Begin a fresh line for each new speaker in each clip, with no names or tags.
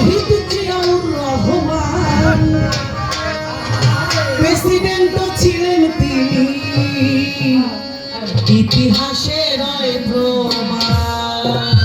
শহীদ Rahman. President ছিলেন তিনি। ইতিহাসের প্রমাণ।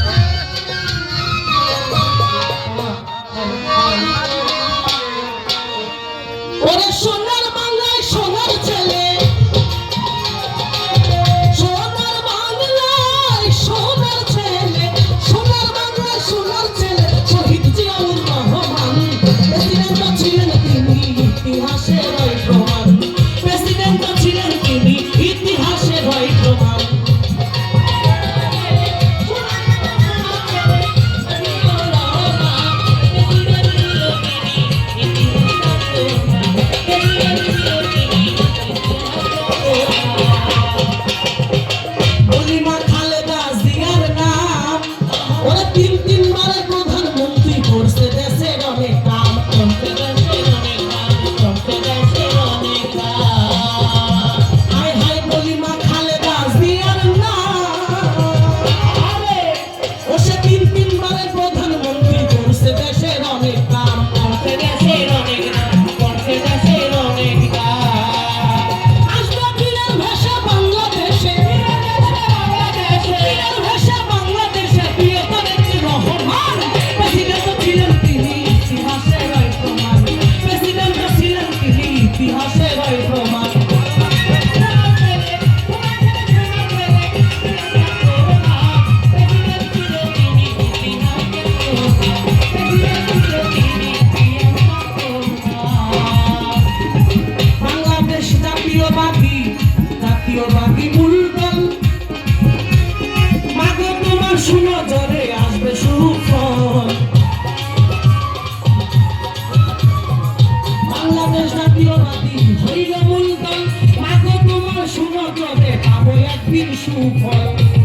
পৃথিবীর সুফল।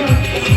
Thank you.